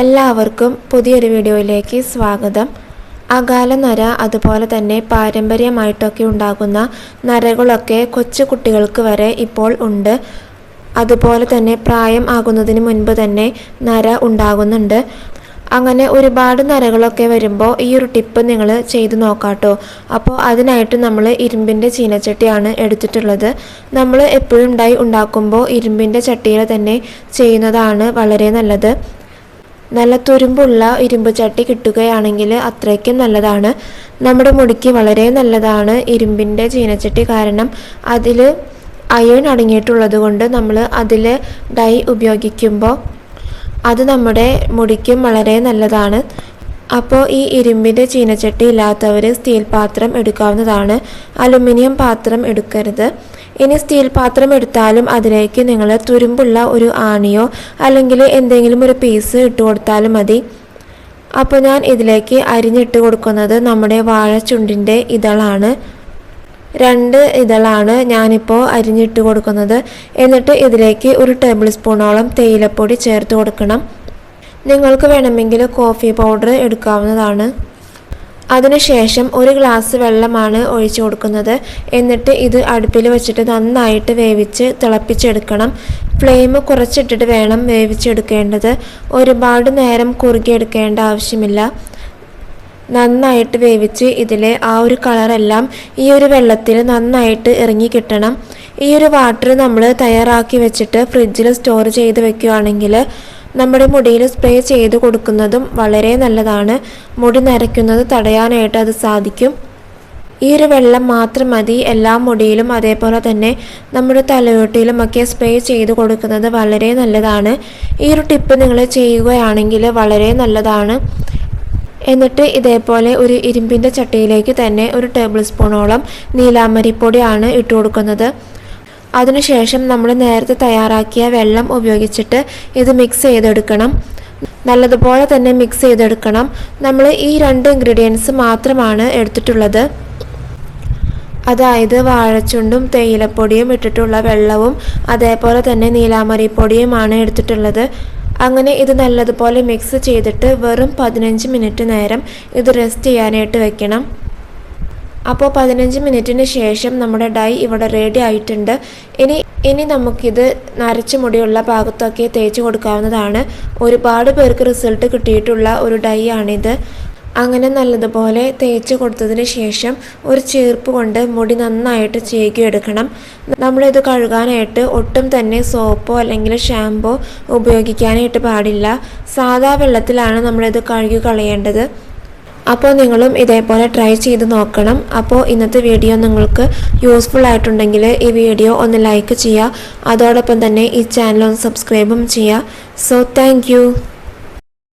എല്ലാവർക്കും പുതിയൊരു വീഡിയോയിലേക്ക് സ്വാഗതം. അകാല നര അതുപോലെ തന്നെ പാരമ്പര്യമായിട്ടൊക്കെ ഉണ്ടാകുന്ന നരകളൊക്കെ കൊച്ചു കുട്ടികൾക്ക് വരെ ഇപ്പോൾ ഉണ്ട്. അതുപോലെ തന്നെ പ്രായം ആകുന്നതിന് മുൻപ് തന്നെ നര ഉണ്ടാകുന്നുണ്ട്. അങ്ങനെ ഒരുപാട് നരകളൊക്കെ വരുമ്പോൾ ഈ ഒരു ടിപ്പ് നിങ്ങൾ ചെയ്തു നോക്കാട്ടോ. അപ്പോൾ അതിനായിട്ട് നമ്മൾ ഇരുമ്പിന്റെ ചീനച്ചട്ടിയാണ് എടുത്തിട്ടുള്ളത്. നമ്മൾ എപ്പോഴും ഡൈ ഉണ്ടാക്കുമ്പോൾ ഇരുമ്പിന്റെ ചട്ടിയിൽ തന്നെ ചെയ്യുന്നതാണ് വളരെ നല്ലത്. നല്ല തുരുമ്പുള്ള ഇരുമ്പ് ചട്ടി കിട്ടുകയാണെങ്കിൽ അത്രയ്ക്കും നല്ലതാണ്. നമ്മുടെ മുടിക്ക് വളരെ നല്ലതാണ് ഇരുമ്പിന്റെ ചീനച്ചട്ടി കാരണം അതിൽ അയൺ അടങ്ങിയിട്ടുള്ളത് കൊണ്ട് നമ്മൾ അതിൽ ഡൈ ഉപയോഗിക്കുമ്പോൾ അത് നമ്മുടെ മുടിക്കും വളരെ നല്ലതാണ്. അപ്പോൾ ഈ ഇരുമ്പിന്റെ ചീനച്ചട്ടി ഇല്ലാത്തവർ സ്റ്റീൽ പാത്രം എടുക്കാവുന്നതാണ്. അലുമിനിയം പാത്രം എടുക്കരുത്. ഇനി സ്റ്റീൽ പാത്രം എടുത്താലും അതിലേക്ക് നിങ്ങൾ തുരുമ്പുള്ള ഒരു ആണിയോ അല്ലെങ്കിൽ എന്തെങ്കിലും ഒരു പീസ് ഇട്ട് കൊടുത്താലും മതി. അപ്പോൾ ഞാൻ ഇതിലേക്ക് അരിഞ്ഞിട്ട് കൊടുക്കുന്നത് നമ്മുടെ വാഴച്ചുണ്ടിന്റെ ഇതളാണ്. രണ്ട് ഇതളാണ് ഞാനിപ്പോൾ അരിഞ്ഞിട്ട് കൊടുക്കുന്നത്. എന്നിട്ട് ഇതിലേക്ക് ഒരു ടേബിൾ സ്പൂണോളം തേയിലപ്പൊടി ചേർത്ത് കൊടുക്കണം. നിങ്ങൾക്ക് വേണമെങ്കിൽ കോഫി പൗഡർ എടുക്കാവുന്നതാണ്. അതിനുശേഷം ഒരു ഗ്ലാസ് വെള്ളമാണ് ഒഴിച്ചു കൊടുക്കുന്നത്. എന്നിട്ട് ഇത് അടുപ്പിൽ വെച്ചിട്ട് നന്നായിട്ട് വേവിച്ച് തിളപ്പിച്ചെടുക്കണം. ഫ്ലെയിം കുറച്ചിട്ടിട്ട് വേണം വേവിച്ചെടുക്കേണ്ടത്. ഒരുപാട് നേരം കുറുകിയെടുക്കേണ്ട ആവശ്യമില്ല. നന്നായിട്ട് വേവിച്ച് ഇതിലെ ആ ഒരു കളറെല്ലാം ഈ ഒരു വെള്ളത്തിൽ നന്നായിട്ട് ഇറങ്ങി കിട്ടണം. ഈ ഒരു വാട്ടർ നമ്മൾ തയ്യാറാക്കി വെച്ചിട്ട് ഫ്രിഡ്ജിൽ സ്റ്റോർ ചെയ്ത് വെക്കുകയാണെങ്കിൽ നമ്മുടെ മുടിയിൽ സ്പ്രേ ചെയ്ത് കൊടുക്കുന്നതും വളരെ നല്ലതാണ്. മുടി നരയ്ക്കുന്നത് തടയാനായിട്ട് അത് സാധിക്കും. ഈ ഒരു വെള്ളം മാത്രം മതി. എല്ലാ മുടിയിലും അതേപോലെ തന്നെ നമ്മുടെ തലയോട്ടിയിലുമൊക്കെ സ്പ്രേ ചെയ്ത് കൊടുക്കുന്നത് വളരെ നല്ലതാണ്. ഈ ഒരു ടിപ്പ് നിങ്ങൾ ചെയ്യുകയാണെങ്കിൽ വളരെ നല്ലതാണ്. എന്നിട്ട് ഇതേപോലെ ഒരു ഇരുമ്പിന്റെ ചട്ടിയിലേക്ക് തന്നെ ഒരു ടേബിൾ സ്പൂണോളം നീലാമരിപ്പൊടിയാണ് ഇട്ട് കൊടുക്കുന്നത്. അതിനുശേഷം നമ്മൾ നേരത്തെ തയ്യാറാക്കിയ വെള്ളം ഉപയോഗിച്ചിട്ട് ഇത് മിക്സ് ചെയ്തെടുക്കണം. നല്ലതുപോലെ തന്നെ മിക്സ് ചെയ്തെടുക്കണം. നമ്മൾ ഈ രണ്ട് ഇൻഗ്രീഡിയൻസ് മാത്രമാണ് എടുത്തിട്ടുള്ളത്. അതായത് വാഴച്ചുണ്ടും തേയിലപ്പൊടിയും ഇട്ടിട്ടുള്ള വെള്ളവും അതേപോലെ തന്നെ നീലാമരിപ്പൊടിയുമാണ് എടുത്തിട്ടുള്ളത്. അങ്ങനെ ഇത് നല്ലതുപോലെ മിക്സ് ചെയ്തിട്ട് വെറും പതിനഞ്ച് മിനിറ്റ് നേരം ഇത് റെസ്റ്റ് ചെയ്യാനായിട്ട് വെക്കണം. അപ്പോൾ പതിനഞ്ച് മിനിറ്റിന് ശേഷം നമ്മുടെ ഡൈ ഇവിടെ റെഡി ആയിട്ടുണ്ട്. ഇനി ഇനി നമുക്കിത് നരച്ച മുടിയുള്ള ഭാഗത്തൊക്കെ തേച്ച് കൊടുക്കാവുന്നതാണ്. ഒരുപാട് പേർക്ക് റിസൾട്ട് കിട്ടിയിട്ടുള്ള ഒരു ഡൈ ആണിത്. അങ്ങനെ നല്ലതുപോലെ തേച്ച് കൊടുത്തതിന് ശേഷം ഒരു ചേർപ്പ് കൊണ്ട് മുടി നന്നായിട്ട് ചീകിയെടുക്കണം നമ്മളിത് കഴുകാനായിട്ട് ഒട്ടും തന്നെ സോപ്പോ അല്ലെങ്കിൽ ഷാമ്പോ ഉപയോഗിക്കാനായിട്ട് പാടില്ല. സാധാ വെള്ളത്തിലാണ് നമ്മളിത് കഴുകി കളയേണ്ടത്. അപ്പോൾ നിങ്ങളും ഇതേപോലെ ട്രൈ ചെയ്ത് നോക്കണം. അപ്പോൾ ഇന്നത്തെ വീഡിയോ നിങ്ങൾക്ക് യൂസ്ഫുൾ ആയിട്ടുണ്ടെങ്കിൽ ഈ വീഡിയോ ഒന്ന് ലൈക്ക് ചെയ്യുക. അതോടൊപ്പം തന്നെ ഈ ചാനൽ ഒന്ന് സബ്സ്ക്രൈബും ചെയ്യുക. So thank